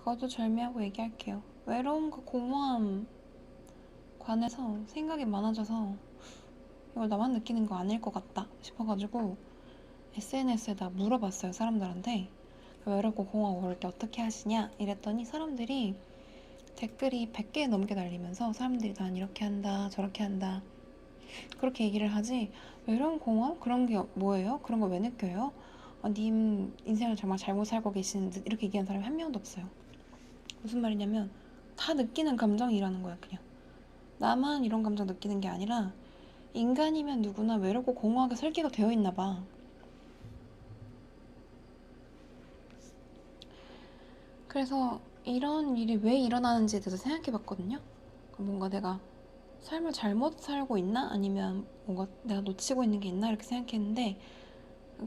그것도 절미하고 얘기할게요. 외로움과 공허함 관해서 생각이 많아져서 이걸 나만 느끼는 거 아닐 것 같다 싶어가지고 SNS에다 물어봤어요, 사람들한테. 외롭고 공허하고 그럴 때 어떻게 하시냐? 이랬더니 사람들이 댓글이 100개 넘게 달리면서 사람들이 난 이렇게 한다, 저렇게 한다. 그렇게 얘기를 하지. 외로움, 공허? 그런 게 뭐예요? 그런 거왜 느껴요? 아, 님 인생을 정말 잘못 살고 계시는 듯 이렇게 얘기하는 사람이 한 명도 없어요. 무슨 말이냐면 다 느끼는 감정이라는 거야, 그냥. 나만 이런 감정 느끼는 게 아니라 인간이면 누구나 외롭고 공허하게 설계가 되어 있나 봐. 그래서 이런 일이 왜 일어나는지에 대해서 생각해 봤거든요. 뭔가 내가 삶을 잘못 살고 있나? 아니면 뭔가 내가 놓치고 있는 게 있나? 이렇게 생각했는데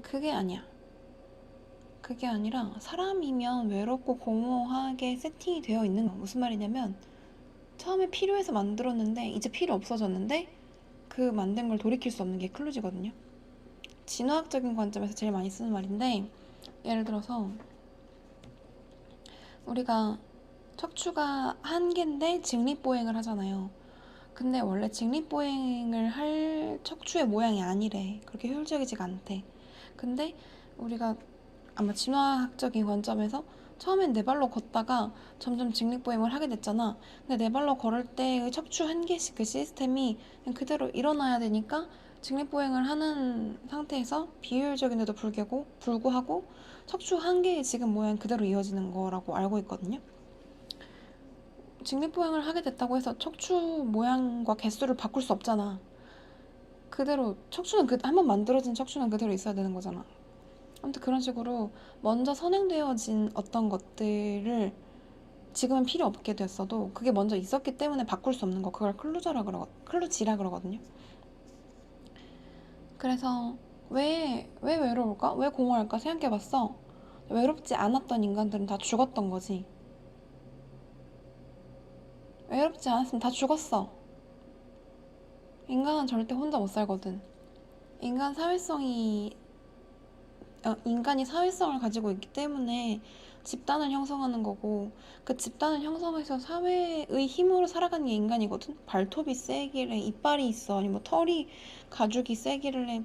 그게 아니야. 그게 아니라 사람이면 외롭고 공허하게 세팅이 되어 있는 거. 무슨 말이냐면 처음에 필요해서 만들었는데 이제 필요 없어졌는데 그 만든 걸 돌이킬 수 없는 게 클루지거든요. 진화학적인 관점에서 제일 많이 쓰는 말인데 예를 들어서 우리가 척추가 한 개인데 직립보행을 하잖아요. 근데 원래 직립보행을 할 척추의 모양이 아니래. 그렇게 효율적이지가 않대. 근데 우리가 아마 진화학적인 관점에서 처음엔 네 발로 걷다가 점점 직립보행을 하게 됐잖아. 근데 네 발로 걸을 때의 척추 한 개씩 그 시스템이 그냥 그대로 일어나야 되니까 직립보행을 하는 상태에서 비효율적인데도 불구하고, 불구하고 척추 한 개의 지금 모양 그대로 이어지는 거라고 알고 있거든요. 직립보행을 하게 됐다고 해서 척추 모양과 개수를 바꿀 수 없잖아. 그대로 척추는 그, 한번 만들어진 척추는 그대로 있어야 되는 거잖아. 아무튼 그런 식으로 먼저 선행되어진 어떤 것들을 지금은 필요 없게 됐어도 그게 먼저 있었기 때문에 바꿀 수 없는 거 그걸 클루저라 그러 클루지라 그러거든요. 그래서 왜, 왜 외로울까? 왜 공허할까? 생각해봤어. 외롭지 않았던 인간들은 다 죽었던 거지. 외롭지 않았으면 다 죽었어. 인간은 절대 혼자 못 살거든. 인간 사회성이, 어, 인간이 사회성을 가지고 있기 때문에 집단을 형성하는 거고, 그 집단을 형성해서 사회의 힘으로 살아가는 게 인간이거든? 발톱이 세길래 이빨이 있어. 아니 뭐 털이, 가죽이 세길래.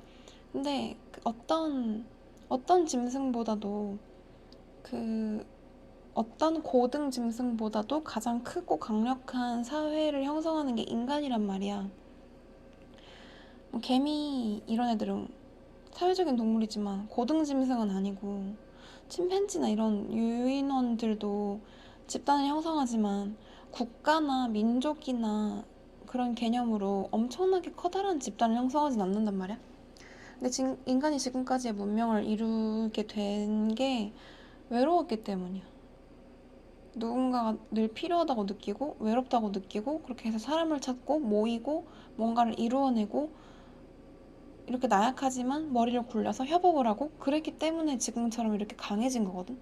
근데 그 어떤, 어떤 짐승보다도 그 어떤 고등 짐승보다도 가장 크고 강력한 사회를 형성하는 게 인간이란 말이야. 뭐 개미 이런 애들은 사회적인 동물이지만 고등 짐승은 아니고 침팬지나 이런 유인원들도 집단을 형성하지만 국가나 민족이나 그런 개념으로 엄청나게 커다란 집단을 형성하진 않는단 말이야. 근데 지, 인간이 지금까지의 문명을 이루게 된 게 외로웠기 때문이야. 누군가가 늘 필요하다고 느끼고 외롭다고 느끼고 그렇게 해서 사람을 찾고 모이고 뭔가를 이루어내고 이렇게 나약하지만 머리를 굴려서 협업을 하고 그랬기 때문에 지금처럼 이렇게 강해진 거거든.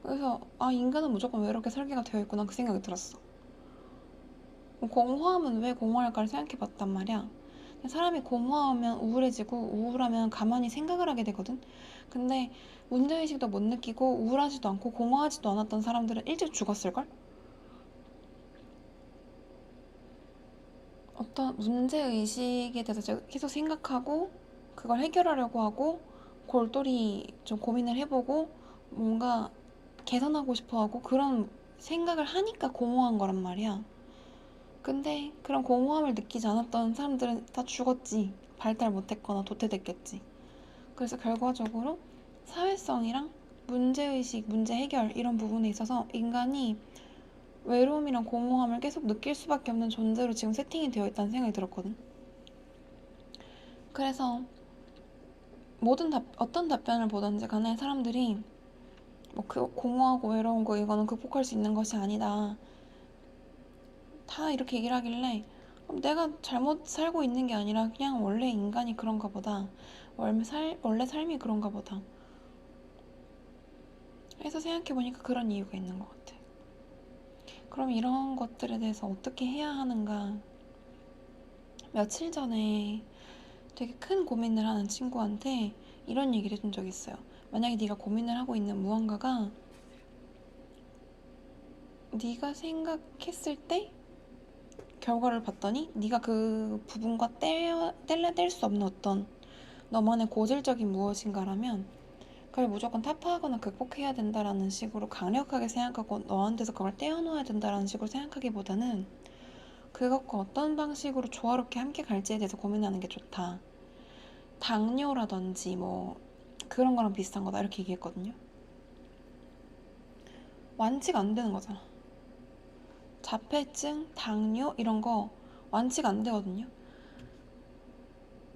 그래서 아 인간은 무조건 외롭게 설계가 되어 있구나 그 생각이 들었어. 공허함은 왜 공허할까를 생각해 봤단 말이야. 사람이 공허하면 우울해지고 우울하면 가만히 생각을 하게 되거든. 근데 문제의식도 못 느끼고 우울하지도 않고 공허하지도 않았던 사람들은 일찍 죽었을걸? 어떤 문제 의식에 대해서 계속 생각하고 그걸 해결하려고 하고 골똘히 좀 고민을 해보고 뭔가 개선하고 싶어 하고 그런 생각을 하니까 공허한 거란 말이야. 근데 그런 공허함을 느끼지 않았던 사람들은 다 죽었지. 발달 못했거나 도태됐겠지. 그래서 결과적으로 사회성이랑 문제의식, 문제 해결 이런 부분에 있어서 인간이 외로움이랑 공허함을 계속 느낄 수밖에 없는 존재로 지금 세팅이 되어 있다는 생각이 들었거든. 그래서 모든 답, 어떤 답변을 보든지 간에 사람들이 뭐 그 공허하고 외로운 거 이거는 극복할 수 있는 것이 아니다. 다 이렇게 얘기를 하길래 내가 잘못 살고 있는 게 아니라 그냥 원래 인간이 그런가 보다. 원래, 살, 원래 삶이 그런가 보다. 해서 생각해보니까 그런 이유가 있는 것 같아. 그럼 이런 것들에 대해서 어떻게 해야 하는가? 며칠 전에 되게 큰 고민을 하는 친구한테 이런 얘기를 해준 적이 있어요. 만약에 네가 고민을 하고 있는 무언가가 네가 생각했을 때 결과를 봤더니 네가 그 부분과 떼려, 뗄래 뗄 수 없는 어떤 너만의 고질적인 무엇인가라면 그걸 무조건 타파하거나 극복해야 된다라는 식으로 강력하게 생각하고 너한테서 그걸 떼어놓아야 된다라는 식으로 생각하기보다는 그것과 어떤 방식으로 조화롭게 함께 갈지에 대해서 고민하는 게 좋다. 당뇨라든지 뭐 그런 거랑 비슷한 거다 이렇게 얘기했거든요. 완치가 안 되는 거잖아. 자폐증, 당뇨 이런 거 완치가 안 되거든요.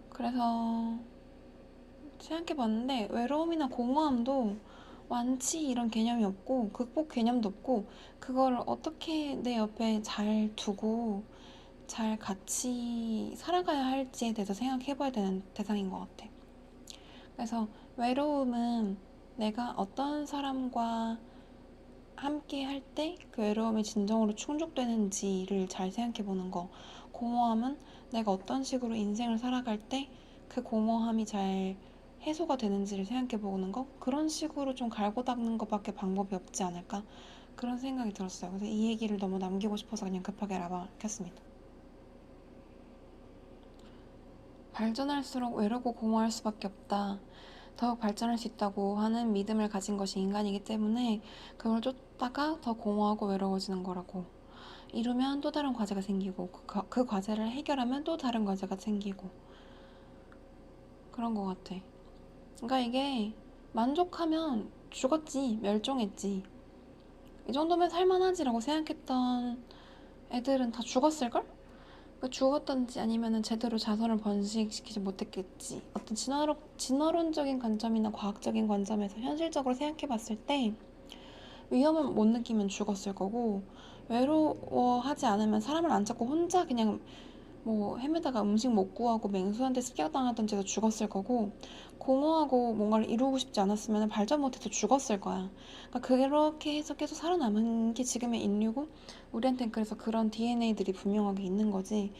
그래서 생각해 봤는데 외로움이나 공허함도 완치 이런 개념이 없고 극복 개념도 없고 그걸 어떻게 내 옆에 잘 두고 잘 같이 살아가야 할지에 대해서 생각해 봐야 되는 대상인 것 같아. 그래서 외로움은 내가 어떤 사람과 함께 할 때 그 외로움이 진정으로 충족되는지를 잘 생각해 보는 거. 공허함은 내가 어떤 식으로 인생을 살아갈 때 그 공허함이 잘 해소가 되는지를 생각해 보는 거. 그런 식으로 좀 갈고 닦는 것밖에 방법이 없지 않을까. 그런 생각이 들었어요. 그래서 이 얘기를 너무 남기고 싶어서 그냥 급하게 라방을 켰습니다. 발전할수록 외롭고 공허할 수밖에 없다. 더욱 발전할 수 있다고 하는 믿음을 가진 것이 인간이기 때문에 그걸 쫓다가 더 공허하고 외로워지는 거라고. 이루면 또 다른 과제가 생기고 그, 그 과제를 해결하면 또 다른 과제가 생기고 그런 것 같아. 그러니까 이게 만족하면 죽었지, 멸종했지. 이 정도면 살만하지라고 생각했던 애들은 다 죽었을걸? 그 죽었던지 아니면은 제대로 자선을 번식시키지 못했겠지. 어떤 진화론, 진화론적인 관점이나 과학적인 관점에서 현실적으로 생각해 봤을 때 위험을 못 느끼면 죽었을 거고 외로워하지 않으면 사람을 안 찾고 혼자 그냥 뭐 헤매다가 음식 못 구하고 맹수한테 습격당하던지 해서 죽었을 거고 공허하고 뭔가를 이루고 싶지 않았으면 발전 못해서 죽었을 거야. 그러니까 그렇게 해서 계속 살아남은 게 지금의 인류고 우리한테는 그래서 그런 DNA들이 분명하게 있는 거지.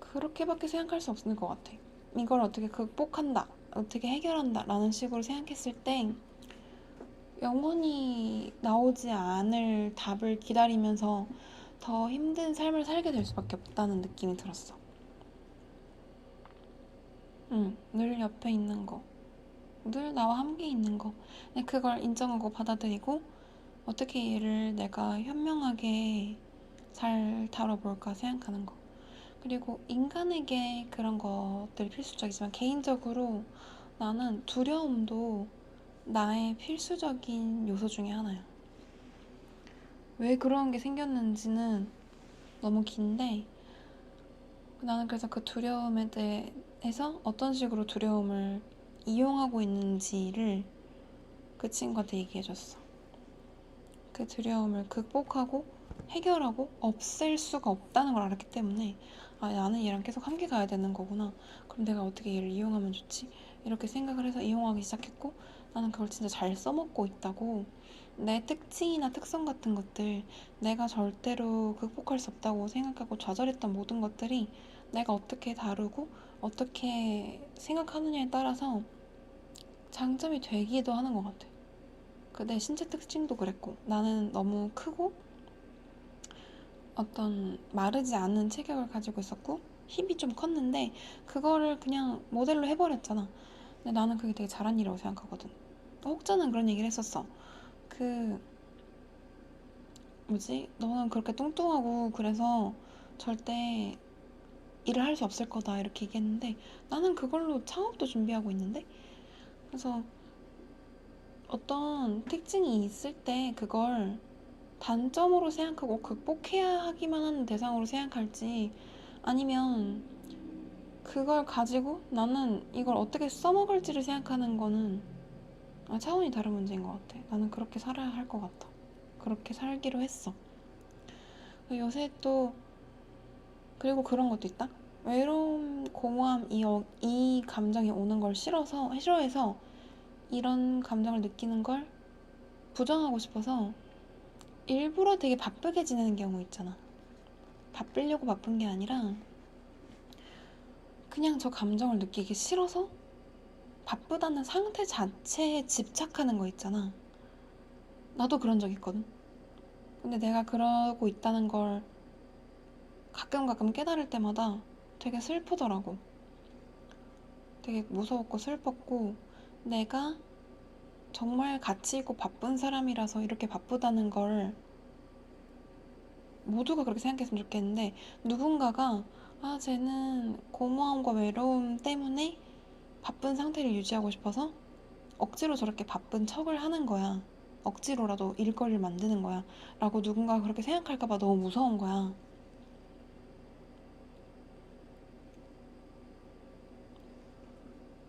그렇게밖에 생각할 수 없을 것 같아. 이걸 어떻게 극복한다, 어떻게 해결한다 라는 식으로 생각했을 때 영원히 나오지 않을 답을 기다리면서 더 힘든 삶을 살게 될 수밖에 없다는 느낌이 들었어. 응, 늘 옆에 있는 거. 늘 나와 함께 있는 거. 근데 그걸 인정하고 받아들이고 어떻게 얘를 내가 현명하게 잘 다뤄볼까 생각하는 거. 그리고 인간에게 그런 것들이 필수적이지만 개인적으로 나는 두려움도 나의 필수적인 요소 중에 하나야. 왜 그런 게 생겼는지는 너무 긴데 나는 그래서 그 두려움에 대해서 어떤 식으로 두려움을 이용하고 있는지를 그 친구한테 얘기해줬어. 그 두려움을 극복하고 해결하고 없앨 수가 없다는 걸 알았기 때문에 아 나는 얘랑 계속 함께 가야 되는 거구나. 그럼 내가 어떻게 얘를 이용하면 좋지? 이렇게 생각을 해서 이용하기 시작했고 나는 그걸 진짜 잘 써먹고 있다고 내 특징이나 특성 같은 것들, 내가 절대로 극복할 수 없다고 생각하고 좌절했던 모든 것들이 내가 어떻게 다루고 어떻게 생각하느냐에 따라서 장점이 되기도 하는 것 같아. 그내 신체 특징도 그랬고, 나는 너무 크고 어떤 마르지 않은 체격을 가지고 있었고, 힙이 좀 컸는데, 그거를 그냥 모델로 해버렸잖아. 근데 나는 그게 되게 잘한 일이라고 생각하거든. 혹자는 그런 얘기를 했었어. 그 뭐지? 너는 그렇게 뚱뚱하고 그래서 절대 일을 할 수 없을 거다 이렇게 얘기했는데 나는 그걸로 창업도 준비하고 있는데 그래서 어떤 특징이 있을 때 그걸 단점으로 생각하고 극복해야 하기만 하는 대상으로 생각할지 아니면 그걸 가지고 나는 이걸 어떻게 써먹을지를 생각하는 거는 아, 차원이 다른 문제인 것 같아. 나는 그렇게 살아야 할 것 같아. 그렇게 살기로 했어. 요새 또 그리고 그런 것도 있다. 외로움, 공허함 이, 어, 이 감정이 오는 걸 싫어서 싫어해서 이런 감정을 느끼는 걸 부정하고 싶어서 일부러 되게 바쁘게 지내는 경우 있잖아. 바쁘려고 바쁜 게 아니라 그냥 저 감정을 느끼기 싫어서 바쁘다는 상태 자체에 집착하는 거 있잖아. 나도 그런 적 있거든. 근데 내가 그러고 있다는 걸 가끔 가끔 깨달을 때마다 되게 슬프더라고. 되게 무서웠고 슬펐고 내가 정말 가치 있고 바쁜 사람이라서 이렇게 바쁘다는 걸 모두가 그렇게 생각했으면 좋겠는데 누군가가 아 쟤는 공허함과 외로움 때문에 바쁜 상태를 유지하고 싶어서 억지로 저렇게 바쁜 척을 하는 거야. 억지로라도 일거리를 만드는 거야. 라고 누군가가 그렇게 생각할까봐 너무 무서운 거야.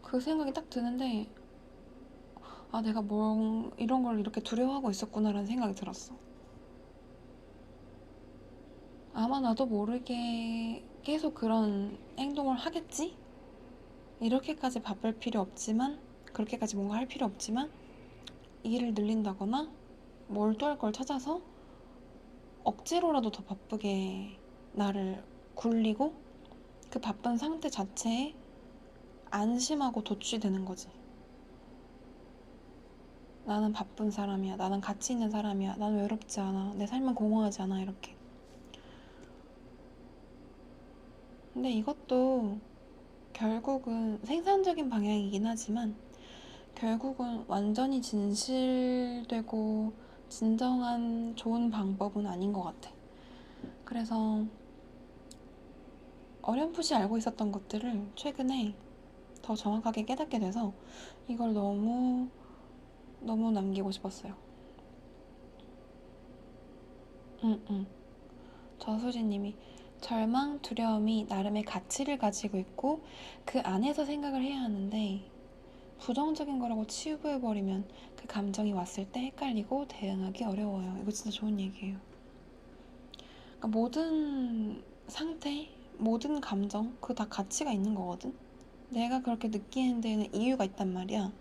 그 생각이 딱 드는데, 아, 내가 뭐, 이런 걸 이렇게 두려워하고 있었구나라는 생각이 들었어. 아마 나도 모르게 계속 그런 행동을 하겠지? 이렇게까지 바쁠 필요 없지만, 그렇게까지 뭔가 할 필요 없지만, 일을 늘린다거나, 몰두할 걸 찾아서 억지로라도 더 바쁘게 나를 굴리고, 그 바쁜 상태 자체에 안심하고 도취되는 거지. 나는 바쁜 사람이야. 나는 가치 있는 사람이야. 나는 외롭지 않아. 내 삶은 공허하지 않아. 이렇게. 근데 이것도 결국은 생산적인 방향이긴 하지만 결국은 완전히 진실되고 진정한 좋은 방법은 아닌 것 같아. 그래서 어렴풋이 알고 있었던 것들을 최근에 더 정확하게 깨닫게 돼서 이걸 너무 너무 남기고 싶었어요. 응, 응. 저수지님이 절망, 두려움이 나름의 가치를 가지고 있고 그 안에서 생각을 해야 하는데 부정적인 거라고 치부해버리면 그 감정이 왔을 때 헷갈리고 대응하기 어려워요. 이거 진짜 좋은 얘기예요. 그러니까 모든 상태, 모든 감정, 그 다 가치가 있는 거거든. 내가 그렇게 느끼는 데에는 이유가 있단 말이야.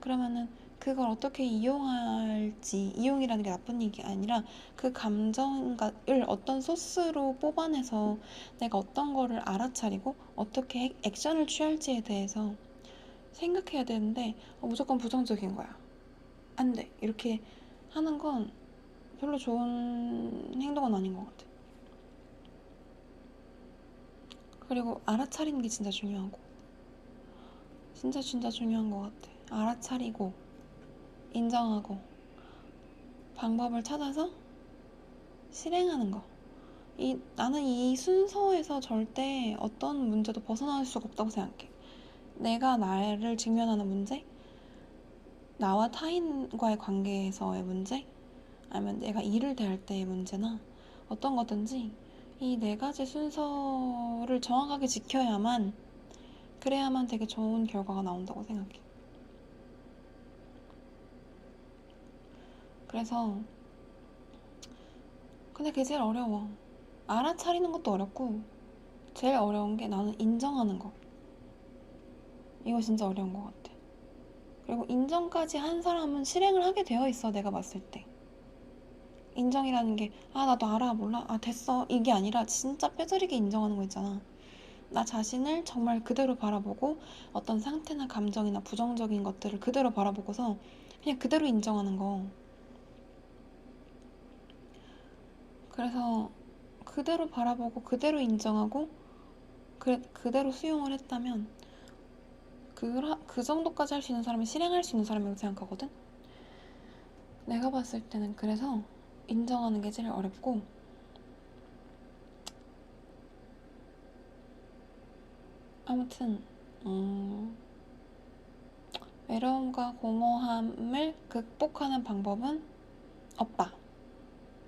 그러면은 그걸 어떻게 이용할지, 이용이라는 게 나쁜 얘기 아니라 그 감정을 어떤 소스로 뽑아내서 내가 어떤 거를 알아차리고 어떻게 액션을 취할지에 대해서 생각해야 되는데 어, 무조건 부정적인 거야. 안 돼. 이렇게 하는 건 별로 좋은 행동은 아닌 것 같아. 그리고 알아차리는 게 진짜 중요하고. 진짜 진짜 중요한 것 같아. 알아차리고, 인정하고, 방법을 찾아서 실행하는 거. 이, 나는 이 순서에서 절대 어떤 문제도 벗어날 수가 없다고 생각해. 내가 나를 직면하는 문제, 나와 타인과의 관계에서의 문제, 아니면 내가 일을 대할 때의 문제나 어떤 거든지 이 네 가지 순서를 정확하게 지켜야만 그래야만 되게 좋은 결과가 나온다고 생각해. 그래서 근데 그게 제일 어려워. 알아차리는 것도 어렵고 제일 어려운 게 나는 인정하는 거. 이거 진짜 어려운 것 같아. 그리고 인정까지 한 사람은 실행을 하게 되어 있어, 내가 봤을 때. 인정이라는 게, 아, 나도 알아, 몰라, 아, 됐어. 이게 아니라 진짜 뼈저리게 인정하는 거 있잖아. 나 자신을 정말 그대로 바라보고 어떤 상태나 감정이나 부정적인 것들을 그대로 바라보고서 그냥 그대로 인정하는 거. 그래서 그대로 바라보고 그대로 인정하고 그, 그대로 수용을 했다면 그, 그 정도까지 할 수 있는 사람이 실행할 수 있는 사람이라고 생각하거든? 내가 봤을 때는 그래서 인정하는 게 제일 어렵고 아무튼 음, 외로움과 공허함을 극복하는 방법은 없다.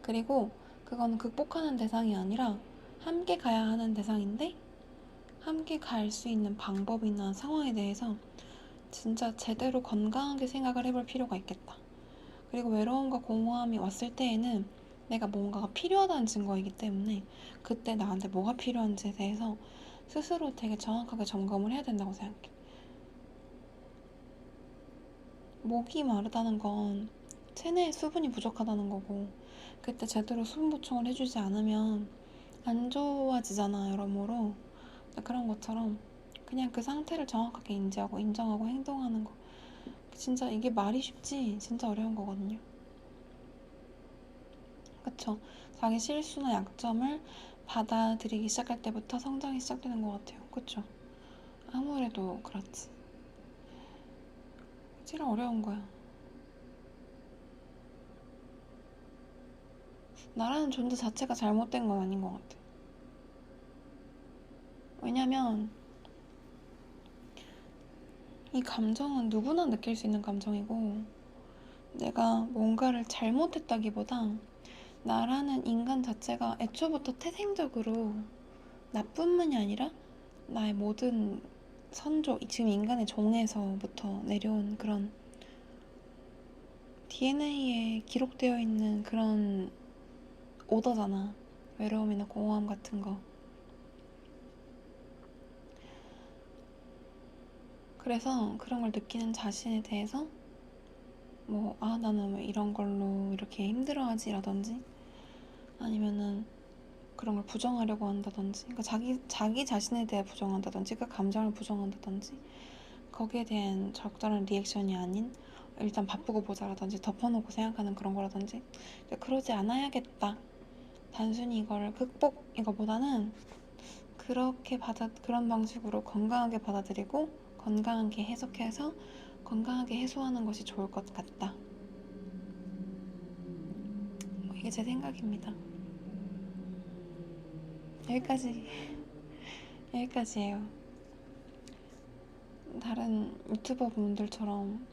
그리고 그건 극복하는 대상이 아니라 함께 가야 하는 대상인데 함께 갈 수 있는 방법이나 상황에 대해서 진짜 제대로 건강하게 생각을 해볼 필요가 있겠다. 그리고 외로움과 공허함이 왔을 때에는 내가 뭔가가 필요하다는 증거이기 때문에 그때 나한테 뭐가 필요한지에 대해서 스스로 되게 정확하게 점검을 해야 된다고 생각해. 목이 마르다는 건 체내에 수분이 부족하다는 거고, 그때 제대로 수분 보충을 해주지 않으면 안 좋아지잖아, 여러모로. 그런 것처럼 그냥 그 상태를 정확하게 인지하고 인정하고 행동하는 거. 진짜 이게 말이 쉽지 진짜 어려운 거거든요. 그쵸? 자기 실수나 약점을 받아들이기 시작할 때부터 성장이 시작되는 것 같아요. 그쵸? 아무래도 그렇지. 제일 어려운 거야. 나라는 존재 자체가 잘못된 건 아닌 것 같아. 왜냐면 이 감정은 누구나 느낄 수 있는 감정이고 내가 뭔가를 잘못했다기보다 나라는 인간 자체가 애초부터 태생적으로 나뿐만이 아니라 나의 모든 선조, 지금 인간의 종에서부터 내려온 그런 DNA에 기록되어 있는 그런 오더잖아. 외로움이나 공허함 같은 거. 그래서 그런 걸 느끼는 자신에 대해서 뭐, 아, 나는 왜 이런 걸로 이렇게 힘들어하지라든지 아니면은 그런 걸 부정하려고 한다든지 그러니까 자기, 자기 자신에 대해 부정한다든지 그 감정을 부정한다든지 거기에 대한 적절한 리액션이 아닌 일단 바쁘고 보자라든지 덮어놓고 생각하는 그런 거라든지 그러지 않아야겠다 단순히 이거를 극복 이거보다는 그렇게 받아 그런 방식으로 건강하게 받아들이고 건강하게 해석해서 건강하게 해소하는 것이 좋을 것 같다. 뭐 이게 제 생각입니다. 여기까지 여기까지예요. 다른 유튜버 분들처럼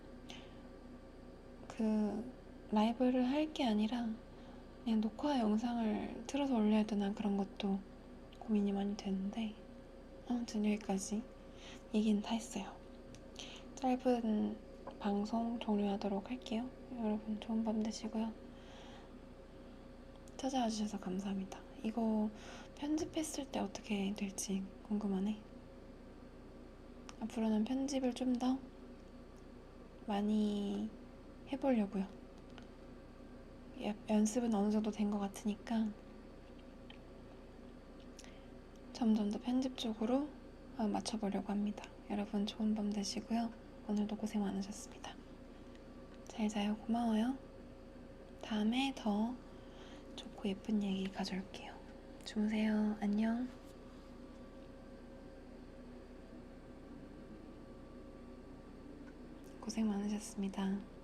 그 라이브를 할 게 아니라 그냥 녹화 영상을 틀어서 올려야 되나 그런 것도 고민이 많이 되는데 아무튼 여기까지 얘기는 다 했어요. 짧은 방송 종료하도록 할게요. 여러분 좋은 밤 되시고요. 찾아와 주셔서 감사합니다. 이거 편집했을 때 어떻게 될지 궁금하네. 앞으로는 편집을 좀 더 많이 해보려고요. 예, 연습은 어느 정도 된 것 같으니까 점점 더 편집 쪽으로 어, 맞춰보려고 합니다. 여러분 좋은 밤 되시고요. 오늘도 고생 많으셨습니다. 잘 자요. 고마워요. 다음에 더 좋고 예쁜 얘기 가져올게요. 주무세요. 안녕. 고생 많으셨습니다.